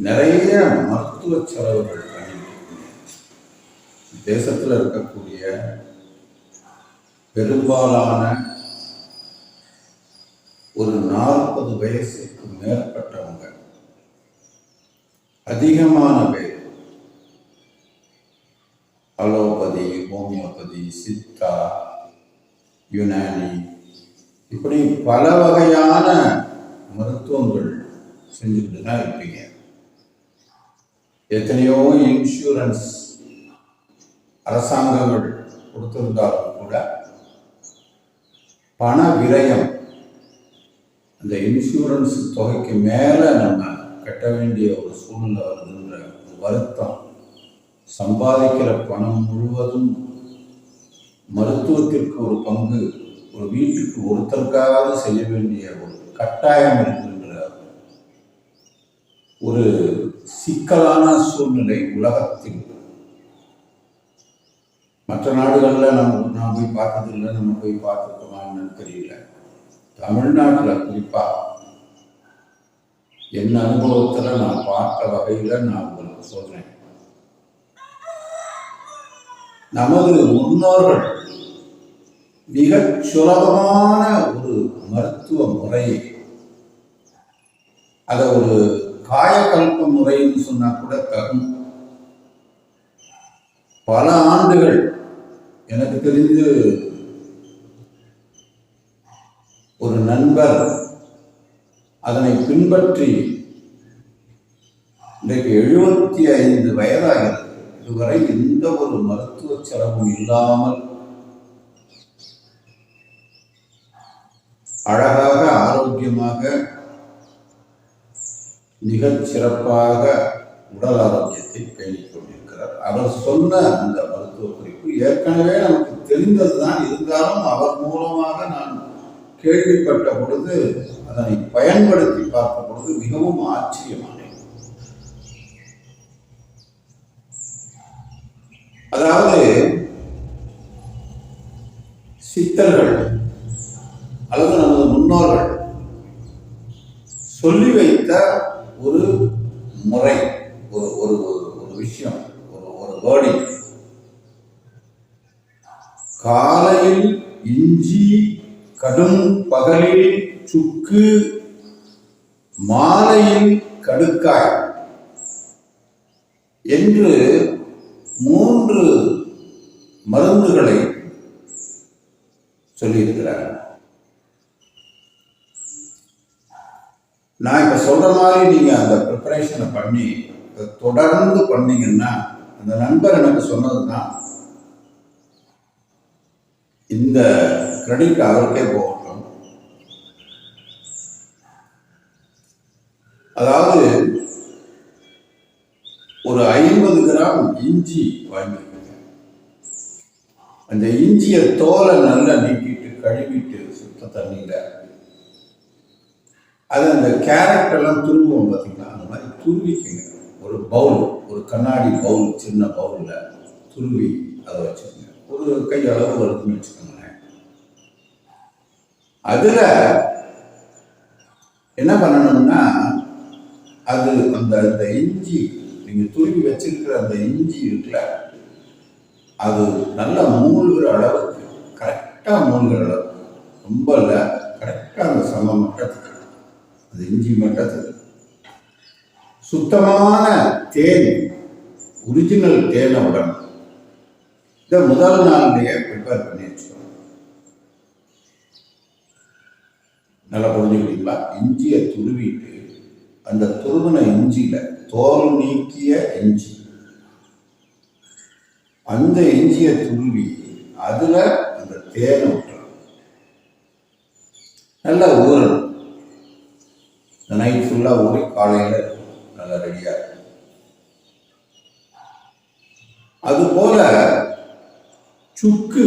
நிறைய மருத்துவ செலவுகள் பண்ணிட்டு தேசத்தில் இருக்கக்கூடிய பெரும்பாலான ஒரு நாற்பது வயசுக்கு மேற்பட்டவங்க அதிகமான பேர் அலோபதி ஹோமியோபதி சித்தா யுனானி இப்படி பல வகையான மருத்துவங்கள் செஞ்சுக்கிட்டு தான் இருப்பீங்க எத்தனையோ இன்சூரன்ஸ் அரசாங்கங்கள் கொடுத்திருந்தாலும் கூட பண விரயம் அந்த இன்சூரன்ஸ் தொகைக்கு மேலே நம்ம கட்ட வேண்டிய ஒரு சூழ்நிலை வருதுன்ற ஒரு வருத்தம். சம்பாதிக்கிற பணம் முழுவதும் மருத்துவத்திற்கு ஒரு பங்கு ஒரு வீட்டுக்கு ஒருத்தருக்காவது செய்ய வேண்டிய ஒரு கட்டாயம் இருக்கின்ற ஒரு சிக்கலான சூழ்நிலை உலகத்தில். மற்ற நாடுகளில் நம்ம நான் போய் பார்த்ததில்லை நம்ம போய் பார்த்துருக்கோமா என்னன்னு தெரியல. தமிழ்நாட்டில் குறிப்பாக என் அனுபவத்தில் நான் பார்த்த வகையில் நான் உங்களுக்கு சொல்கிறேன் நமது முன்னோர்கள் மிகச் சுலபமான ஒரு மருத்துவ முறையை அதை ஒரு காயக்கல்ப முறைன்னு சொன்னா கூட தகும். பல ஆண்டுகள் எனக்கு தெரிந்து ஒரு நண்பர் அதனை பின்பற்றி இன்றைக்கு எழுபத்தி ஐந்து வயதாகிறது. இதுவரை எந்த ஒரு மருத்துவ செலவும் இல்லாமல் அழகாக ஆரோக்கியமாக மிகச் சிறப்பாக உடல் ஆரோக்கியத்தை பேணிக் கொண்டிருக்கிறார். அவர் சொன்ன அந்த மருத்துவ குறிப்பு ஏற்கனவே நமக்கு தெரிந்ததுதான். இருந்தாலும் அவர் மூலமாக நான் கேள்விப்பட்ட பொழுது அதனை பயன்படுத்தி பார்த்த பொழுது மிகவும் ஆச்சரியமானேன். அதாவது சித்தர்கள் அல்லது நமது முன்னோர்கள் சொல்லி வைத்த ஒரு முறை ஒரு ஒரு ஒரு- விஷயம் ஒரு ஒரு வேர்டிங். காலையில் இஞ்சி கடும் பகலில் சுக்கு மாலையில் கடுக்காய் என்று மூன்று மருந்துகளை சொல்லியிருக்கிறார் நான் இப்போ சொல்கிற மாதிரி நீங்கள் அந்த ப்ரிப்பரேஷனை பண்ணி தொடர்ந்து பண்ணீங்கன்னா அந்த நண்பர் எனக்கு சொன்னது தான் இந்த கிரெடிட் அவருக்கே போகட்டும். அதாவது ஒரு ஐம்பது கிராம் இஞ்சி வாங்கிக்கோங்க. அந்த இஞ்சியை தோலை நல்லா நீக்கிட்டு கழுவிட்டு சுத்த தண்ணியில் அது அந்த கேரட்டெல்லாம் துருவோம் பார்த்தீங்களா அந்த மாதிரி துருவிக்குங்க ஒரு பவுல் ஒரு கண்ணாடி பவுல் சின்ன பவுலில் துருவி அதை வச்சுக்கோங்க. ஒரு கையளவு வருதுன்னு வச்சுக்கோங்களேன். அதில் என்ன பண்ணணும்னா அது அந்த அந்த இஞ்சி நீங்கள் துருவி வச்சிருக்கிற அந்த இஞ்சி இருக்குல்ல அது நல்லா மூழ்கிற அளவுக்கு கரெக்டாக மூழ்கிற அளவுக்கு ரொம்ப இல்லை கரெக்டாக அந்த சம மட்டத்துக்கு அந்த இஞ்சி மட்டத்தில் சுத்தமான தேன் ஒரிஜினல் தேனை விடணும் இதை முதல் நாள்லயே ப்ரிப்பேர் பண்ணி வச்சுக்கணும். நல்லா புரிஞ்சுக்கிட்டீங்களா? இஞ்சியை துருவிட்டு அந்த துருவின இஞ்சியில தோல் நீக்கிய இஞ்சி. அந்த இஞ்சியை துருவி அதுல அந்த தேனை விட்டுறோம் நல்லா ஊறணும். நைட் ஃபுல்லாக ஊறி காலையில் நல்லா ரெடியாக இருக்கும் அதுபோல சுக்கு.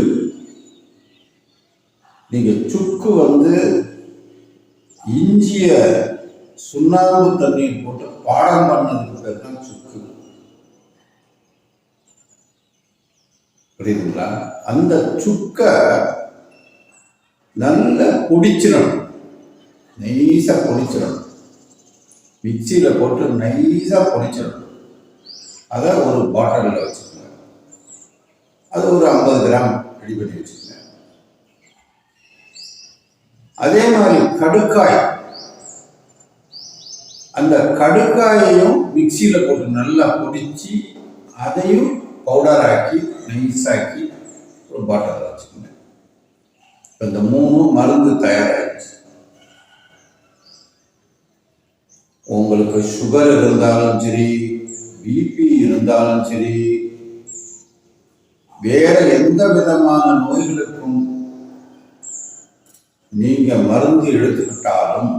நீங்க சுக்கு வந்து இஞ்சிய சுண்ணாம்பு தண்ணீர் போட்டு பாடம் பண்ணதுக்கு பேர் தான் சுக்கு. புரியுதுங்களா? அந்த சுக்க நல்ல பொடிச்சிடணும். நைசா பொடிச்சிடணும். மிக்சியில் போட்டு நைஸாக பொடிச்சிடணும். அதை ஒரு பாட்டிலில் வச்சுக்கோங்க. அது ஒரு ஐம்பது கிராம் ரெடி பண்ணி வச்சுக்கோங்க. அதே மாதிரி கடுக்காய். அந்த கடுக்காயையும் மிக்சியில் போட்டு நல்லா பொடிச்சு அதையும் பவுடர் ஆக்கி நைஸாக்கி ஒரு பாட்டில் வச்சுக்கோங்க. இப்போ இந்த மூணும் மருந்து தயாராகிடுச்சு உங்களுக்கு சுகர் இருந்தாலும் சரி பிபி இருந்தாலும் சரி வேற எந்த விதமான நோய்களுக்கும் நீங்க மருந்து எடுத்துக்கிட்டாலும்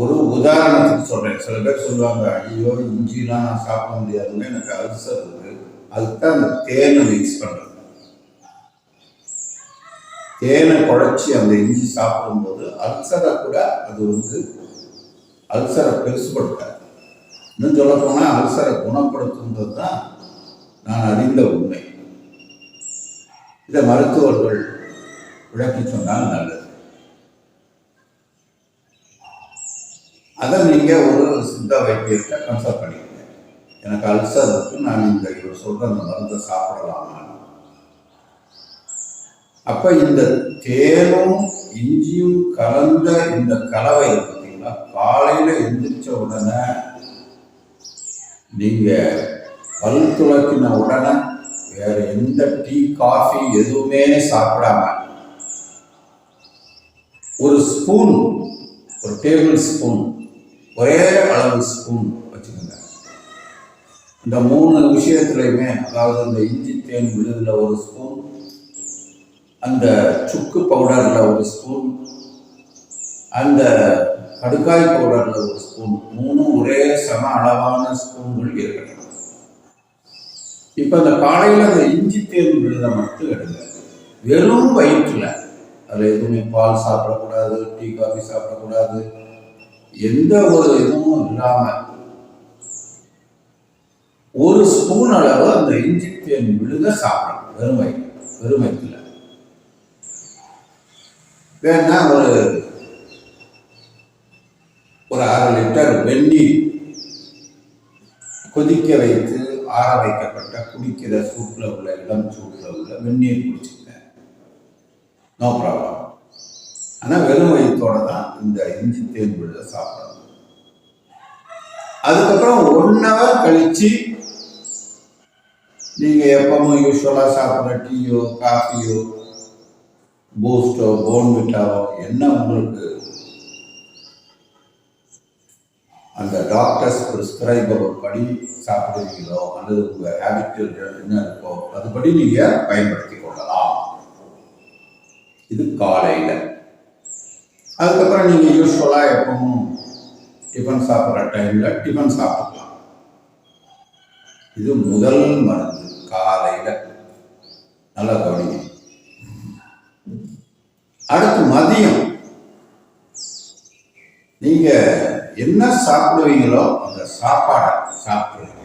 ஒரு உதாரணத்துக்கு சொல்றேன். சில பேர் சொல்லுவாங்க ஐயோ இஞ்சிலாம் நான் சாப்பிட முடியாதுன்னு எனக்கு அல்சர் இருக்கு. அதுக்கு தான் அந்த தேனை மிக்ஸ் பண்றது. தேனை குழச்சி அந்த இஞ்சி சாப்பிடும்போது அல்சரை கூட அது வந்து அல்சரை பெருசுபடுத்தாது. இன்னும் சொல்லப்போனால் அல்சரை குணப்படுத்துன்றது தான் நான் அறிந்த உண்மை. இதை மருத்துவர்கள் விளக்கி சொன்னால் நல்லது. அதை நீங்கள் ஒரு சித்த வைத்தியத்தை கன்சல்ட் பண்ணிக்கங்க. எனக்கு அல்சர் இருக்கு நான் இந்த இவர் சொல்கிற அந்த மருந்தை சாப்பிடலாமா அப்ப இந்த தேனும் இஞ்சியும் கலந்த இந்த கலவை பார்த்தீங்களா காலையில எந்திரிச்ச உடனே நீங்க பல் துளக்கின உடனே வேற எந்த டீ காஃபி எதுவுமே சாப்பிடாம ஒரு ஸ்பூன் ஒரு டேபிள் ஸ்பூன் ஒரே அளவு ஸ்பூன் வச்சுக்கோங்க. இந்த மூணு விஷயத்துலையுமே அதாவது இந்த இஞ்சி தேன் விழுதுல ஒரு ஸ்பூன் அந்த சுக்கு பவுடரில் ஒரு ஸ்பூன் அந்த கடுக்காய் பவுடரில் ஒரு ஸ்பூன் மூணும் ஒரே சம அளவான ஸ்பூன்கள் இருக்கணும் இப்போ அந்த காலையில் அந்த இஞ்சி தேன் விழுத மட்டும் எடுங்க. வெறும் வயிற்றில். அதில் எதுவுமே பால் சாப்பிடக்கூடாது டீ காஃபி சாப்பிடக்கூடாது. எந்த ஒரு இதுவும் இல்லாமல் ஒரு ஸ்பூன் அளவு அந்த இஞ்சி தேன் விழுத சாப்பிடணும். வெறும் வயிற்று வெறும் வேணா ஒரு ஒரு அரை லிட்டர் வெந்நீர் கொதிக்க வைத்து ஆற வைக்கப்பட்ட குடிக்கிற சூட்டில் உள்ள இளம் சூட்டில் உள்ள வெந்நீர் குடிச்சுக்கிட்டேன். நோ ப்ராப்ளம் ஆனால் வெறும் வயிற்றோட தான் இந்த இஞ்சி தேன் விழுத சாப்பிடணும். அதுக்கப்புறம் ஒன் ஹவர் கழிச்சு நீங்கள் எப்பவும் யூஸ்வலாக சாப்பிட்ற டீயோ காஃபியோ பூஸ்டோ போன்விட்டாவோ என்ன உங்களுக்கு அந்த டாக்டர்ஸ் ப்ரிஸ்கிரைபர் படி சாப்பிடுவீங்களோ அல்லது உங்கள் ஹேபிட் என்ன இருக்கோ அதுபடி நீங்கள் பயன்படுத்தி கொள்ளலாம். இது காலையில். அதுக்கப்புறம் நீங்கள் யூஸ்வலாக எப்பவும் டிஃபன் சாப்பிட்ற டைமில் டிஃபன் சாப்பிடலாம் இது முதல் மருந்து காலையில். நல்லா கவனிங்க. அடுத்து மதியம். நீங்க என்ன சாப்பிடுவீங்களோ அந்த சாப்பாடை சாப்பிடுவீங்க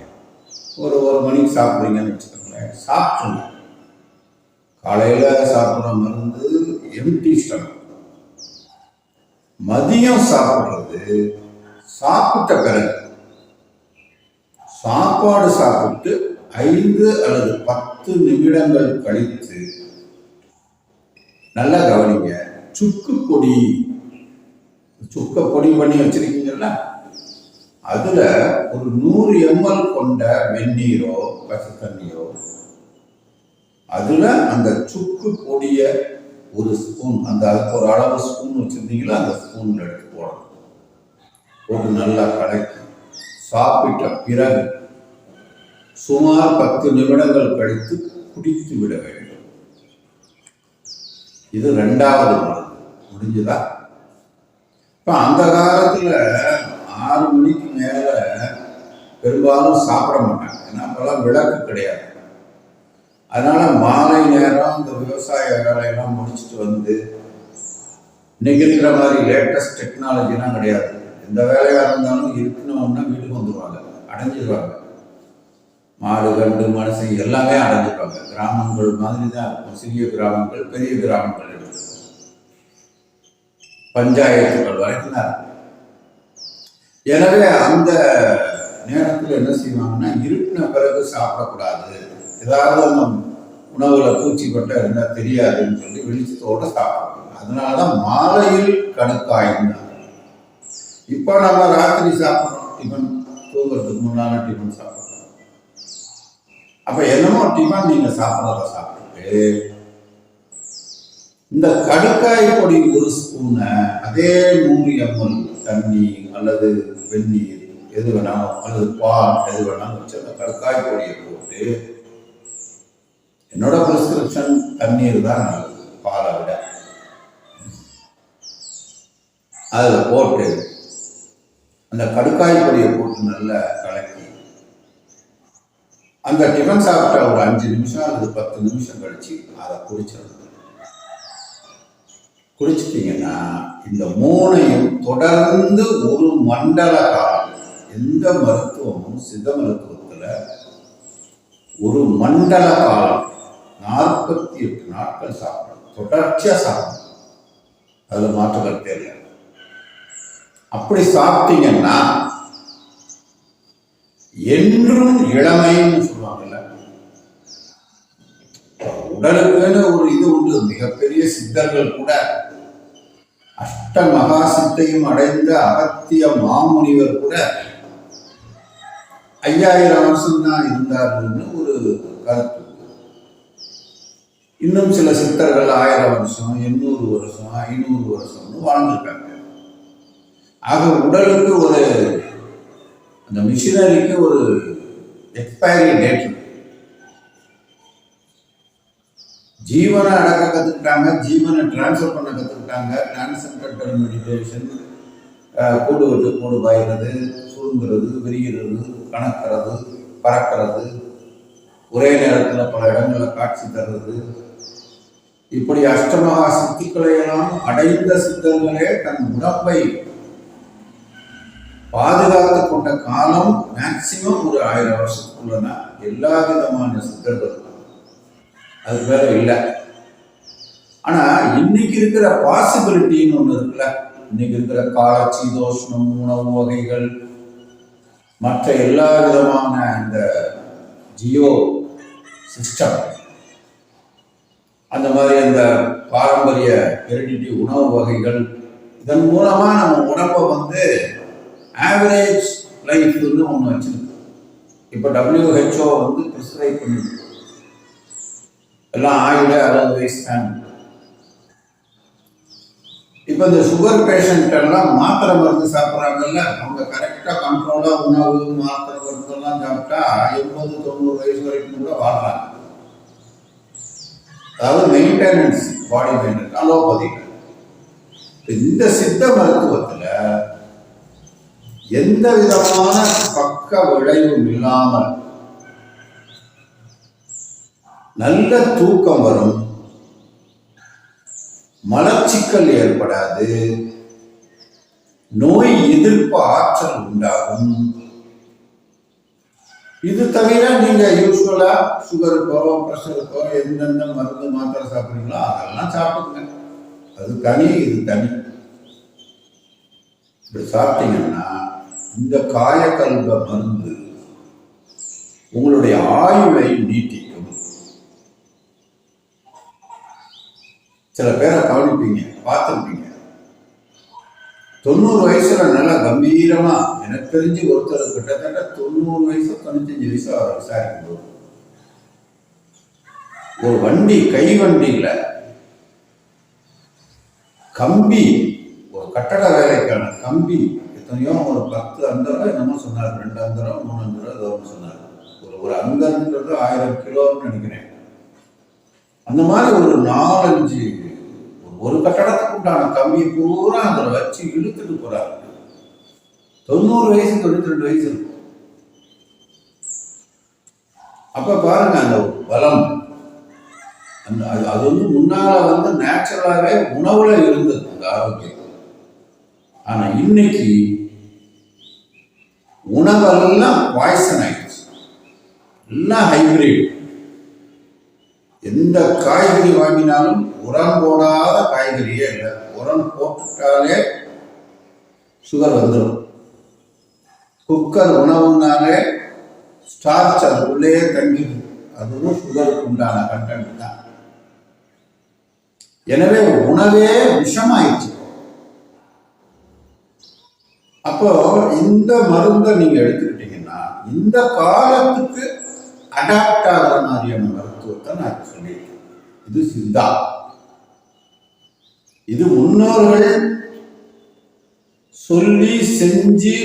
ஒரு ஒரு மணிக்கு சாப்பிடுவீங்கன்னு வச்சுக்கோங்களேன். சாப்பிடுங்க. காலையில சாப்பிட்ற மருந்து எம்டி ஸ்டமக் மதியம் சாப்பிட்றது சாப்பிட்ட பிறகு. சாப்பாடு சாப்பிட்டு ஐந்து அல்லது பத்து நிமிடங்கள் கழித்து நல்லா கவனிங்க. சுக்கு பொடி. சுக்க பொடி பண்ணி வச்சிருக்கீங்கல்ல? அதுல ஒரு நூறு எம்எல் கொண்ட வெந்நீரோ பசு தண்ணியோ அதுல அந்த சுக்கு பொடிய ஒரு ஸ்பூன் அந்த அதுக்கு ஒரு அளவு ஸ்பூன் வச்சிருந்தீங்களா அந்த ஸ்பூன்ல எடுத்து போடணும். போட்டு நல்லா கலக்கி சாப்பிட்ட பிறகு சுமார் பத்து நிமிடங்கள் கழித்து குடித்து விட வேண்டும். இது ரெண்டாவது மருந்து முடிஞ்சுதா? இப்போ அந்த காலத்தில் ஆறு மணிக்கு மேலே பெரும்பாலும் சாப்பிட மாட்டாங்க. ஏன்னா அப்போல்லாம் விளக்கு கிடையாது. அதனால மாலை நேரம் இந்த விவசாய வேலையெல்லாம் முடிச்சுட்டு வந்து இன்னைக்கு இருக்கிற மாதிரி லேட்டஸ்ட் டெக்னாலஜிலாம் கிடையாது. எந்த வேலையாக இருந்தாலும் இருக்கணும்னா வீட்டுக்கு வந்துடுவாங்க அடைஞ்சிடுவாங்க மாடு கண்டு மனுஷன் எல்லாமே அடைஞ்சிருப்பாங்க கிராமங்கள் மாதிரி தான் இருக்கும். சிறிய கிராமங்கள் பெரிய கிராமங்கள் இருக்கும் பஞ்சாயத்துகள் வரைக்கும் தான் இருக்கும் எனவே அந்த நேரத்தில் என்ன செய்வாங்கன்னா இருப்பின பிறகு சாப்பிடக்கூடாது. ஏதாவது நம்ம உணவுல பூச்சி பட்டா இருந்தால் தெரியாதுன்னு சொல்லி வெளிச்சத்தோட சாப்பிடுவாங்க அதனால தான் மாலையில் கணுக்காயிருந்தாங்க இப்போ நம்ம ராத்திரி சாப்பிட்றோம் டிஃபன் தூங்குறதுக்கு முன்னால் டிஃபன் சாப்பிட்றோம் அப்போ என்னமோ டிஃபன் நீங்கள் சாப்பிட்றத சாப்பிட்டு இந்த கடுக்காய் பொடி ஒரு ஸ்பூனை அதே நூறு எம்எல் தண்ணி அல்லது வெந்நீர் எது வேணாலும் அல்லது பால் எது வேணாலும் வச்சு அந்த கடுக்காய் பொடியை போட்டு என்னோட ப்ரிஸ்கிரிப்ஷன் தண்ணீர் தான் நல்லது பாலை விட. அதில் போட்டு அந்த கடுக்காய் பொடியை போட்டு நல்லா கலக்கி அந்த டிஃபன் சாப்பிட்ட ஒரு அஞ்சு நிமிஷம் அல்லது பத்து நிமிஷம் கழிச்சு அதை குடிச்சிருந்தது குடிச்சிட்டிங்கன்னா இந்த மூணையும் தொடர்ந்து ஒரு மண்டல காலம் எந்த மருத்துவமும் சித்த மருத்துவத்தில் ஒரு மண்டல காலம் நாற்பத்தி எட்டு நாட்கள் சாப்பிடணும். தொடர்ச்சியாக சாப்பிடணும். அதில் மாற்று கருத்தே இல்லை அப்படி சாப்பிட்டீங்கன்னா என்றும் இளமையும் உடலுக்குன்னு ஒரு இது உண்டு. மிகப்பெரிய சித்தர்கள் கூட அஷ்ட மகா சித்தையும் அடைந்த அகத்திய மாமுனிவர் கூட ஐயாயிரம் வருஷம் தான் இருந்தார்னு ஒரு கருத்து இன்னும் சில சித்தர்கள் ஆயிரம் வருஷம் எண்ணூறு வருஷம் ஐநூறு வருஷம்னு வாழ்ந்திருக்காங்க. ஆக உடலுக்கு ஒரு அந்த மிஷினரிக்கு ஒரு எக்ஸ்பைரி டேட் இருக்கு ஜீவனை அடக்க கற்றுக்கிட்டாங்க ஜீவனை டிரான்ஸ்ஃபர் பண்ண கற்றுக்கிட்டாங்க டிரான்ஸ்ஃபர் மெடிடேஷன் கூடு விட்டு கூடு பாய்கிறது சுருங்குறது விரிகிறது கணக்கிறது பறக்கிறது ஒரே நேரத்தில் பல இடங்களில் காட்சி தர்றது. இப்படி அஷ்டமகா சித்திகளையெல்லாம் அடைந்த சித்தர்களே தன் உடம்பை பாதுகாத்து கொண்ட காலம் மேக்சிமம் ஒரு ஆயிரம் வருஷத்துக்குள்ளனா எல்லா விதமான சித்தர்கள் அது வேற இல்லை. ஆனா இன்னைக்கு இருக்கிற பாசிபிலிட்டின்னு ஒண்ணு இருக்குல்ல? இன்னைக்கு இருக்கிற காலச்சி சீதோஷ்ணம் உணவு வகைகள் மற்ற எல்லா விதமான இந்த ஜியோ சிஸ்டம் அந்த மாதிரி அந்த பாரம்பரிய ஹெரிடிட்டி உணவு வகைகள் இதன் மூலமா நம்ம உடம்பை வந்து ஆவரேஜ் லைஃப்னு ஒன்று வச்சிருக்கு. இப்போ டபிள்யூஹெச்ஓ வந்து ப்ரிஸ்கிரைப் பண்ணிருக்கு எல்லாம் ஆயுத அறுபது வயசு தான் இப்போ இந்த சுகர் பேஷண்ட் எல்லாம் மாத்திரை மருந்து சாப்பிட்றாங்கல்ல அவங்க கரெக்டாக கண்ட்ரோலாக உணவு மாத்திரை மருந்தெல்லாம் சாப்பிட்டா எண்பது தொண்ணூறு வயசு வரைக்கும் கூட வாழ்றாங்க. அதாவது மெயின்டெனன்ஸ் பாடி மெயின்டெனன்ஸ் அலோபதி இந்த சித்த மருத்துவத்தில் எந்த விதமான பக்க விளைவும் இல்லாமல் நல்ல தூக்கம் வரும். மலச்சிக்கல் ஏற்படாது. நோய் எதிர்ப்பு ஆற்றல் உண்டாகும். இது தவிர நீங்க யூஸ்வலா சுகருக்கோ ப்ரெஷருக்கோ எந்தெந்த மருந்து மாத்திரை சாப்பிட்றீங்களோ அதெல்லாம் சாப்பிடுங்க. அது தனி இது தனி. இப்படி சாப்பிட்டீங்கன்னா இந்த காயக்கல்வ மருந்து உங்களுடைய ஆயுளை நீட்டி சில பேரை கவனிப்பீங்க பார்த்துருப்பீங்க. தொண்ணூறு வயசுல நல்லா கம்பீரமா எனக்கு தெரிஞ்சு ஒருத்தர் கிட்டத்தட்ட தொண்ணூறு வயசு தொண்ணூத்தஞ்சு வயசு அவர் விசாரிக்கும் போது ஒரு வண்டி கை வண்டியில கம்பி ஒரு கட்டட வேலைக்கான கம்பி எத்தனையோ ஒரு பத்து அந்தரம் என்னமோ சொன்னார் ரெண்டு அந்தரம் மூணு அந்தரம் ஏதோ ஒன்று சொன்னார். ஒரு ஒரு அந்தரன்றது ஆயிரம் கிலோன்னு நினைக்கிறேன். அந்த மாதிரி ஒரு நாலஞ்சு ஒரு- கட்டடத்துக்கு உண்டான கம்மியை பூரா அதில் வச்சு இழுத்துட்டு போறாரு. தொண்ணூறு வயசு தொண்ணூத்தி ரெண்டு வயசு இருக்கும். அப்ப பாருங்க அந்த பலம் அந்த அது அது வந்து முன்னால வந்து நேச்சுரலாகவே உணவுல இருந்தது அந்த ஆரோக்கியம். ஆனா இன்னைக்கு உணவெல்லாம் பாய்சன் ஆயிடுச்சு. எல்லாம் ஹைபிரிட் எந்த காய்கறி வாங்கினாலும் உரம் போடாத இல்லை உரம் போட்டுட்டாலே சுகர் வந்துடும் குக்கர் உணவுனாலே ஸ்டார்ச் அதுக்குள்ளேயே தங்கிடுது அதுவும் சுகருக்கு உண்டான கண்டென்ட் தான். எனவே உணவே விஷமாயிடுச்சு அப்போ இந்த மருந்தை நீங்க எடுத்துக்கிட்டீங்கன்னா இந்த காலத்துக்கு அடாப்ட் ஆகிற மாதிரியான மருத்துவத்தை நான் சொல்லியிருக்கேன். இது சித்தா. இது முன்னோர்கள் சொல்லி செஞ்சு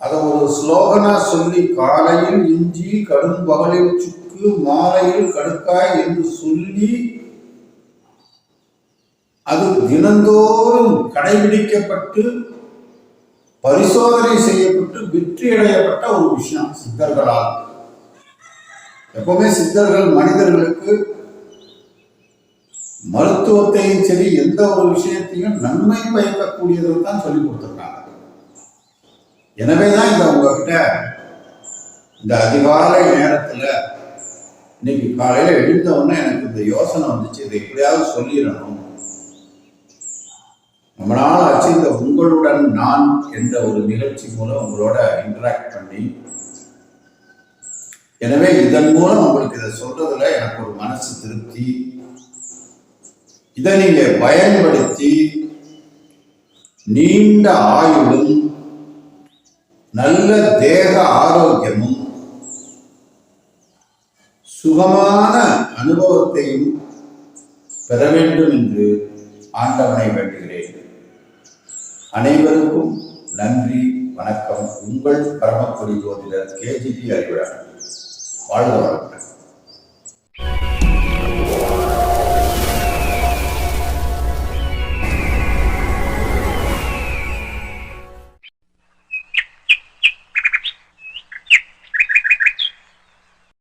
அதை ஒரு ஸ்லோகனா சொல்லி காலையில் இஞ்சி கடும் பகலில் சுக்கு மாலையில் கடுக்காய் என்று சொல்லி அது தினந்தோறும் கடைபிடிக்கப்பட்டு பரிசோதனை செய்யப்பட்டு வெற்றி அடையப்பட்ட ஒரு விஷயம் சித்தர்களால். எப்பவுமே சித்தர்கள் மனிதர்களுக்கு மருத்துவத்தையும் சரி எந்த ஒரு விஷயத்தையும் நன்மை பயக்கக்கூடியதை தான் சொல்லி கொடுத்துருக்காங்க. எனவே தான் இந்த உங்ககிட்ட இந்த அதிகாலை நேரத்தில் இன்னைக்கு காலையில் எழுந்த உடனே எனக்கு இந்த யோசனை வந்துச்சு. இதை எப்படியாவது சொல்லிடணும். ரொம்ப நாள் ஆச்சு. இந்த உங்களுடன் நான் என்ற ஒரு நிகழ்ச்சி மூலம் உங்களோட இன்டராக்ட் பண்ணி எனவே இதன் மூலம் உங்களுக்கு இதை சொல்றதுல எனக்கு ஒரு மனசு திருப்தி இதை நீங்க பயன்படுத்தி நீண்ட ஆயுளும் நல்ல தேக ஆரோக்கியமும் சுகமான அனுபவத்தையும் பெற வேண்டும் என்று ஆண்டவனை வேண்டுகிறேன். அனைவருக்கும் நன்றி வணக்கம். உங்கள் பரமக்குடி ஜோதிடர் கேஜிபி அறிவுடன் வாழ்ந்து வளமுடன்.